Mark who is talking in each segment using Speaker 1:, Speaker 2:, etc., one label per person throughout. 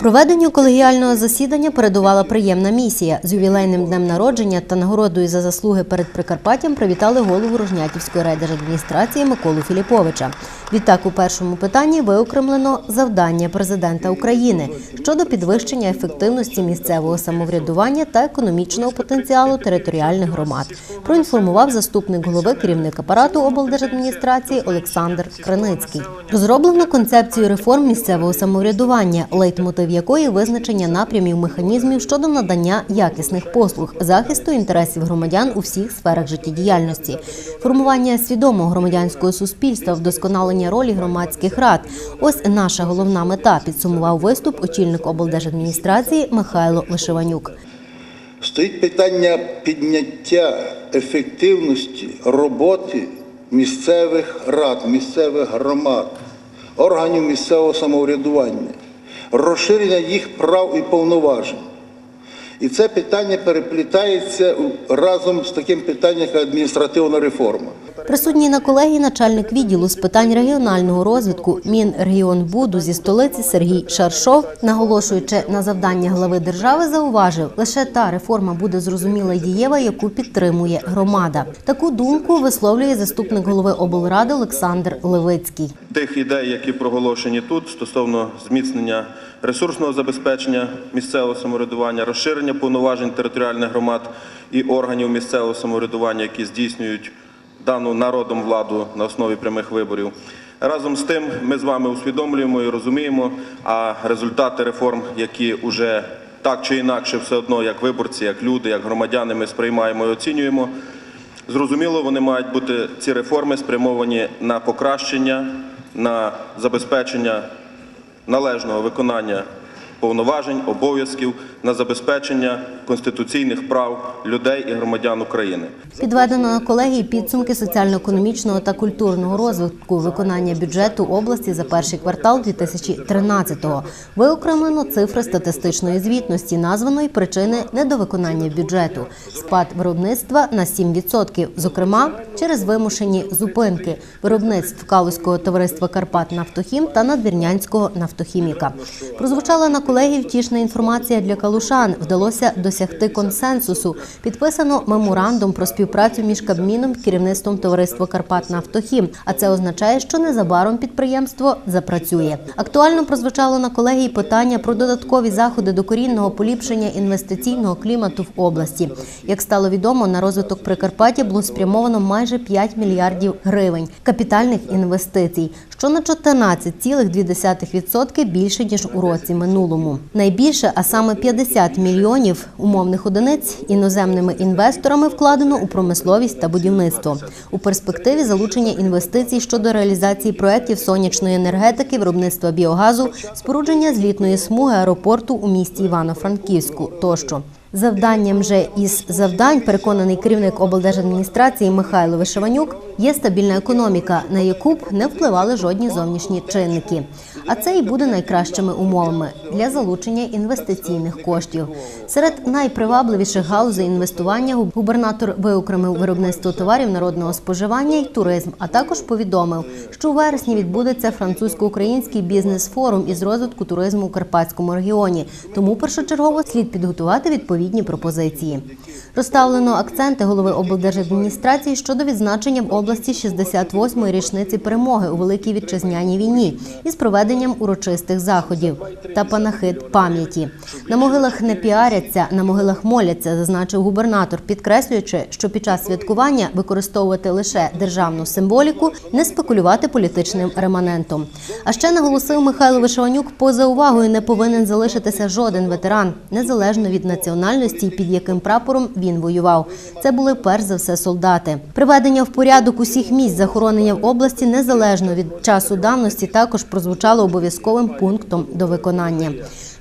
Speaker 1: Проведенню колегіального засідання передувала приємна місія. З ювілейним днем народження та нагородою за заслуги перед Прикарпаттям привітали голову Рожнятівської райдержадміністрації Миколу Філіповича. Відтак, у першому питанні виокремлено завдання президента України щодо підвищення ефективності місцевого самоврядування та економічного потенціалу територіальних громад. Проінформував заступник голови керівник апарату облдержадміністрації Олександр Криницький. Розроблено концепцію реформ місцевого самоврядування, лейтмотив якої визначення напрямів механізмів щодо надання якісних послуг, захисту інтересів громадян у всіх сферах життєдіяльності, формування свідомого громадянського суспільства, вдосконалення ролі громадських рад. Ось наша головна мета. Підсумував виступ очільник облдержадміністрації Михайло Лишеванюк.
Speaker 2: Стоїть питання підняття ефективності роботи місцевих рад, місцевих громад, органів місцевого самоврядування, розширення їх прав і повноважень. І це питання переплітається разом з таким питанням, як адміністративна реформа.
Speaker 1: Присутній на колегії начальник відділу з питань регіонального розвитку Мінрегіонбуду зі столиці Сергій Шаршов, наголошуючи на завдання глави держави, зауважив, лише та реформа буде зрозуміла дієва, яку підтримує громада. Таку думку висловлює заступник голови облради Олександр Левицький.
Speaker 3: тих ідей, які проголошені тут стосовно зміцнення ресурсного забезпечення місцевого самоврядування, розширення повноважень територіальних громад і органів місцевого самоврядування, які здійснюють дану народом владу на основі прямих виборів. Разом з тим, ми з вами усвідомлюємо і розуміємо, а результати реформ, які вже так чи інакше, все одно, як виборці, як люди, як громадяни, ми сприймаємо і оцінюємо. Зрозуміло, вони мають бути ці реформи спрямовані на покращення, на забезпечення належного виконання повноважень, обов'язків, на забезпечення конституційних прав людей і громадян України.
Speaker 1: Підведено на колегії підсумки соціально-економічного та культурного розвитку виконання бюджету області за перший квартал 2013-го. Виокремлено цифри статистичної звітності, названої причини недовиконання бюджету, спад виробництва на 7%, зокрема через вимушені зупинки виробництв Калузького товариства Карпат Нафтохім та Надвірнянського нафтохіміка. Прозвучала на колегії втішна інформація для калушан. Вдалося досягти консенсусу. Підписано меморандум про співпрацю між Кабміном і керівництвом товариства Карпат Нафтохім. А це означає, що незабаром підприємство запрацює. Актуально прозвучало на колегії питання про додаткові заходи докорінного поліпшення інвестиційного клімату в області. Як стало відомо, на розвиток Прикарпаття було спрямовано майже 5 мільярдів гривень капітальних інвестицій, що на 14,2% більше ніж у році минулому. Найбільше, а саме 50 мільйонів умовних одиниць іноземними інвесторами вкладено у промисловість та будівництво. У перспективі залучення інвестицій щодо реалізації проєктів сонячної енергетики, виробництва біогазу, спорудження злітної смуги аеропорту у місті Івано-Франківську тощо. Завданням же із завдань, переконаний керівник облдержадміністрації Михайло Вишиванюк, є стабільна економіка, на яку б не впливали жодні зовнішні чинники. А це і буде найкращими умовами для залучення інвестиційних коштів. Серед найпривабливіших галузей інвестування губернатор виокремив виробництво товарів народного споживання і туризм, а також повідомив, що у вересні відбудеться французько-український бізнес-форум із розвитку туризму у Карпатському регіоні. Тому першочергово слід підготувати відповідні пропозиції. Розставлено акценти голови облдержадміністрації щодо відзначення в області 68-ї річниці перемоги у великій вітчизняній війні із проведенням урочистих заходів та панахид пам'яті. На могилах не піаряться, на могилах моляться, зазначив губернатор, підкреслюючи, що під час святкування використовувати лише державну символіку, не спекулювати політичним реманентом. А ще наголосив Михайло Вишиванюк, поза увагою не повинен залишитися жоден ветеран, незалежно від національності, під яким прапором він воював. Це були перш за все солдати. Приведення в порядок усіх місць захоронення в області незалежно від часу давності також прозвучало обов'язковим пунктом до виконання.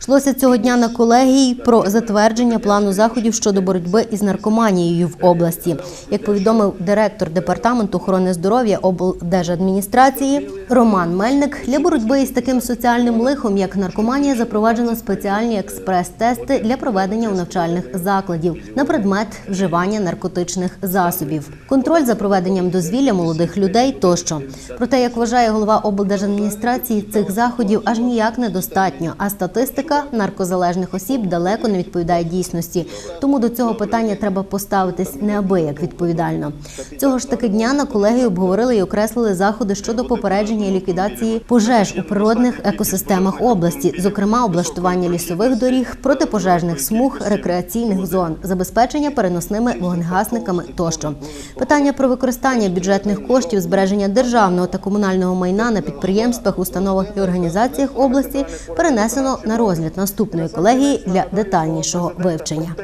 Speaker 1: Йшлося цього дня на колегії про затвердження плану заходів щодо боротьби із наркоманією в області. Як повідомив директор департаменту охорони здоров'я облдержадміністрації Роман Мельник, для боротьби із таким соціальним лихом, як наркоманія, запроваджено спеціальні експрес-тести для проведення у навчальних закладів на предмет вживання наркотичних засобів, контроль за проведенням дозвілля молодих людей тощо. Проте, як вважає голова облдержадміністрації, цих заходів аж ніяк недостатньо. А статистика наркозалежних осіб далеко не відповідає дійсності. Тому до цього питання треба поставитись неабияк відповідально. Цього ж таки дня на колегії обговорили і окреслили заходи щодо попередження і ліквідації пожеж у природних екосистемах області, зокрема облаштування лісових доріг, протипожежних смуг, рекреаційних зон, забезпечення переносними вогнегасниками тощо. Питання про використання бюджетних коштів, збереження державного та комунального майна на підприємствах, установах і організаціях області перенесено на розгляд наступної колегії для детальнішого вивчення.